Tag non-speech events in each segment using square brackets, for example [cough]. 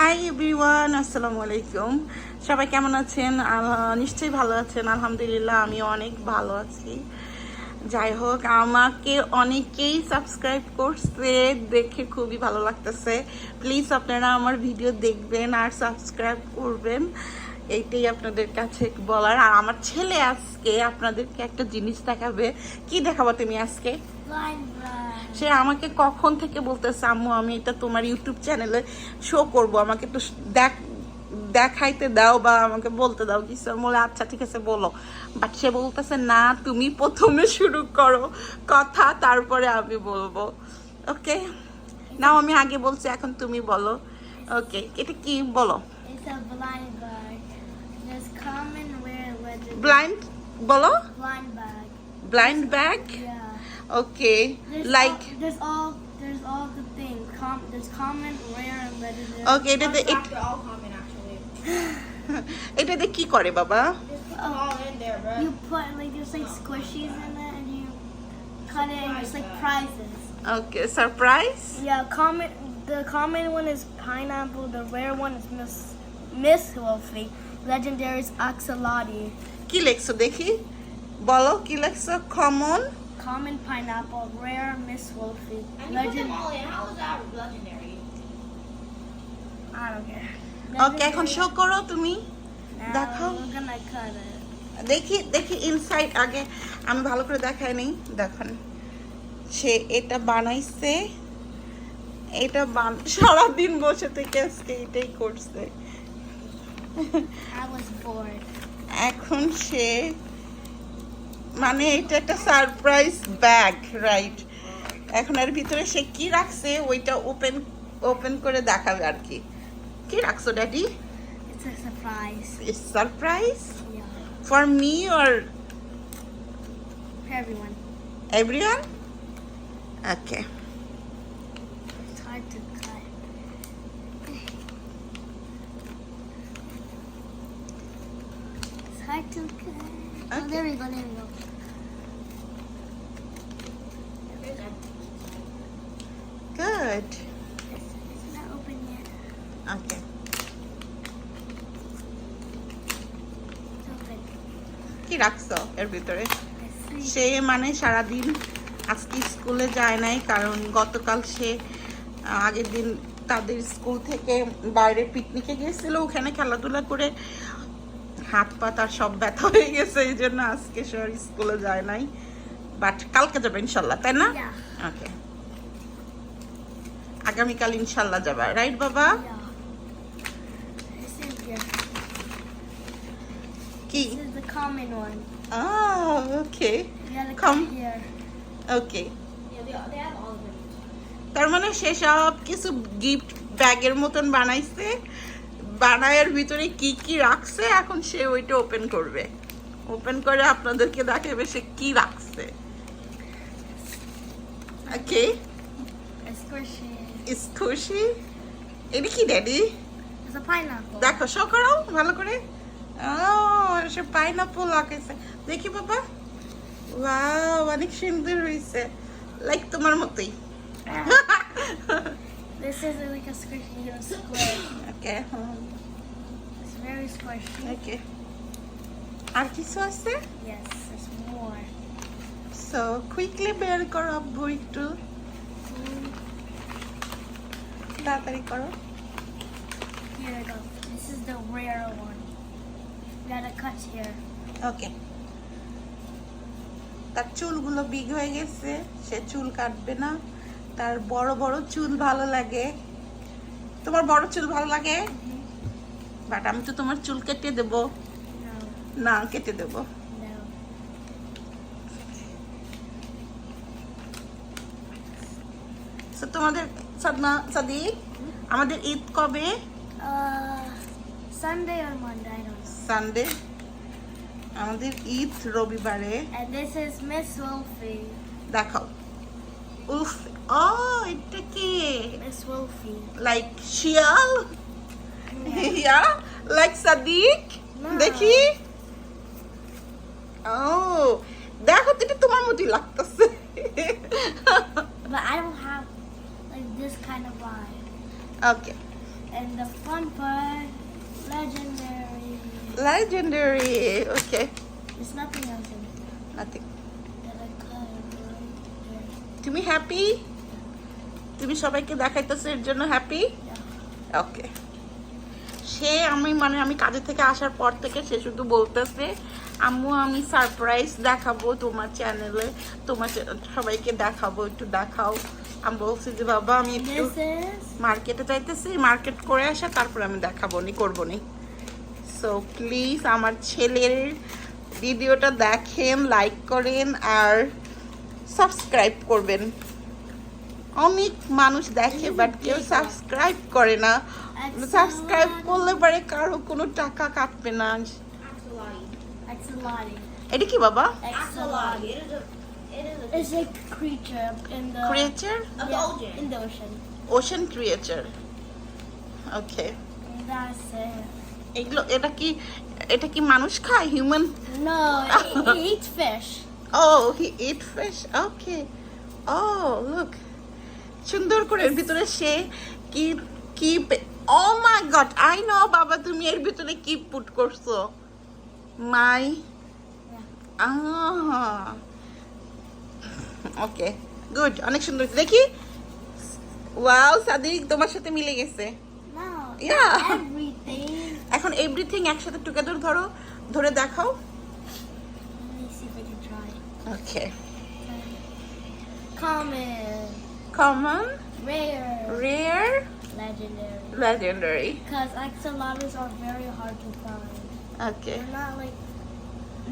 Hi everyone আসসালামু আলাইকুম সবাই কেমন আছেন? নিশ্চয়ই ভালো আছেন। আলহামদুলিল্লাহ আমি অনেক ভালো আছি। যাই হোক, আমাকে অনেকেই সাবস্ক্রাইব করছে। দেখে খুবই ভালো লাগতেছে। প্লিজ আপনারা আমার ভিডিও দেখবেন আর সাবস্ক্রাইব করবেন। এইটাই আপনাদের কাছে বলার। আর আমার ছেলে আজকে আপনাদেরকে একটা জিনিস দেখাবে। কি দেখাবো তুমি আজকে. সে আমাকে কখন থেকে বলতেছে আম্মু আমি এটা তোমার ইউটিউব চ্যানেলে শো করব। আমাকে একটু দেখ দেখাইতে দাও বা আমাকে বলতে দাও কিছু। বলে আচ্ছা ঠিক আছে বলো। বাট সে বলতেছে না তুমি প্রথমে শুরু করো কথা তারপরে আমি বলব। ওকে নাও আমি আগে বলছি এখন তুমি বলো। ওকে এটা কি? বলো. ব্লাইন্ড বলো. Blind bag Yeah. Okay There's like all, there's all there's all the things. Com there's common, rare, and legendary. Okay এটাতে it- They're all common actually. [laughs] এটাতে কি করে বাবা Just put them all in there, bro. You put like there's like squishies in it, and you cut it, and it's like prizes. Okay surprise Yeah, common. The common one is pineapple. The rare one is Miss Miss Wolfie. Legendary is axolotl. কি লেখছো দেখি বলো কি লেখছো common Common pineapple, rare Miss Wolfie. And you put Legend. them all in. How is that legendary? I don't care. ওকে এখন show করো তুমি Now দেখাও। we're gonna cut it. দেখি দেখি ইনসাইড আগে আমি ভালো করে দেখাই নেই দেখুন সে এটা বানাইছে এটা বান সারাদিন বসে থেকে আজকে এটাই করছে I was bored. এখন সে মানে এটা একটা সারপ্রাইজ ব্যাগ রাইট এখন এর ভিতরে সে কি রাখছে ওইটা ওপেন ওপেন করে দেখাবে আর কি কি রাখছো daddy It's a surprise. Surprise Yeah. For me or For everyone. Everyone okay It's hard to cut. It's hard to cut. Oh, there we go, there we go. Good It's, not open yet. open. কি রাখছো এর ভিতরে সে মানে সারাদিন আজকে স্কুলে যায় নাই কারণ গতকাল সে আগের দিন তাদের স্কুল থেকে বাইরে পিকনিকে গিয়েছিল ওখানে খেলাধুলা করে হাত পা তার সব ব্যথা হয়ে গেছে এই জন্য আজকে সে স্কুলে যায় নাই। বাট কালকে যাবে ইনশাল্লাহ তাই না? ওকে আগামীকাল ইনশাল্লাহ যাবা রাইট বাবা. কি. ওকে. ওকে them. তার মানে সে সব কিছু গিফট ব্যাগের মতন বানাইছে? বানায়ের ভিতরে কি কি রাখছে এখন সে ওইটা ওপেন করবে। ওপেন করে আপনাদেরকে দেখাবে সে কি রাখছে। ওকে খুশি এটা কি ড্যাডি. দেখো শো করো ভালো করে। ও সে পাইনাপল লাগাইছে দেখি বাবা। ওয়াও অনেক সুন্দর হয়েছে। লাইক তোমার মতোই। This is like a squishy, you know, square. Okay It's very squishy. ওকে আর কিছু আছে Yes, there's more. So quickly বের করো আব্বু একটু Mm, তাড়াতাড়ি করো Here we go. This is the rare one. We gotta cut here. ওকে তার চুলগুলো বিগ হয়ে গেছে সে চুল কাটবে না তার বড় বড় চুল ভালো লাগে। তোমার বড় চুল ভালো লাগে? বাট আমি তো তোমার চুল কেটে দেব। না। কেটে দেব। তোমাদের সাদনা সাদিক আমাদের ঈদ কবে? I don't know. সানডে আমাদের ঈদ রবিবারে। দেখাও। উফ ও এটা কি Miss Wolfie. লাইক শিয়াল ইয়া লাইক সাদিক না। দেখি ও দেখো তো এটা তোমার মতোই লাগতেছে But I don't have like this kind of vibe. Okay And the fun part, legendary. Legendary. Okay. There's nothing else in it Nothing. তুমি হ্যাপি তুমি সবাইকে দেখাইতেছো এর জন্য হ্যাপি ওকে সে আমি মানে আমি কাজে থেকে আসার পর থেকে সে শুধু বলতেছে আম্মু আমি সারপ্রাইজ দেখাবো তোমার চ্যানেলে তোমার সবাইকে দেখাবো একটু দেখাও। আমি বলছি যে বাবা আমি একটু মার্কেটে যাইতেছি মার্কেট করে আসা তারপর আমি দেখাবো নি করব নি। সো প্লিজ আমার ছেলের ভিডিওটা দেখেন লাইক করেন আর সাবস্ক্রাইব করবেন অনেক মানুষ দেখে বাট কেউ সাবস্ক্রাইব করে না সাবস্ক্রাইব করলে পরে কারও কোনো টাকা কাটবে না. এটা কি বাবা. It's a creature in the creature yeah, in the ocean. Ocean creature okay That's it. এগুলো এটা কি এটা কি মানুষ খায় human it eats fish. Oh, he eat fish. Okay. Oh, look. সুন্দর করে এর ভিতরে সে কি কি oh my God I know বাবা তুমি এর ভিতরে কি পুট করছ মাই ওকে গুড অনেক সুন্দর দেখি ওয়াও সাদিক তোমার সাথে মিলে গেছে everything. এখন এভরিথিং একসাথে টুগেদার ধরো ধরে দেখাও try. Okay Common, common rare, legendary. legendary Because axolotls are very hard to find. Okay. They're not like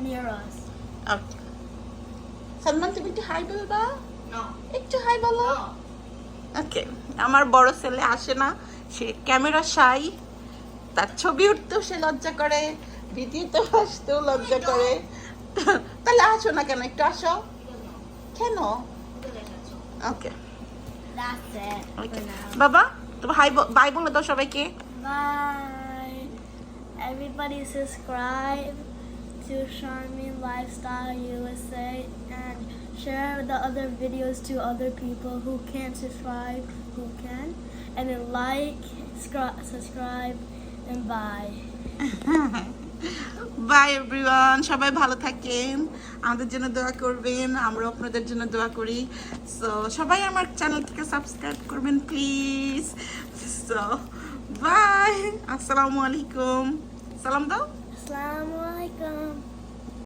near us. Okay Salman তুমি একটু হাই বলবা No. একটু হাই বলো No. ওকে আমার বড় ছেলে আসে না সে ক্যামেরা শাই তার ছবি উঠতেও সে লজ্জা করে ভিডিওতে আসতেও লজ্জা করে তাহলে আসো না কেন একটু আসো কেন Because I said so. Okay That's it okay for now. বাবা তুমি হাই বাই বলে দাও সবাইকে Bye. Everybody subscribe to Charmin Lifestyle USA and share the other videos to other people who can't subscribe, who can. And then like, scri- subscribe, and bye. [laughs] Bye everyone সবাই ভালো থাকেন। আমাদের জন্য দোয়া করবেন। আমরা আপনাদের জন্য দোয়া করি। সো সবাই আমার চ্যানেলটিকে সাবস্ক্রাইব করবেন প্লিজ সো বাই আসসালামু আলাইকুম। সালাম দাও। Assalamualaikum.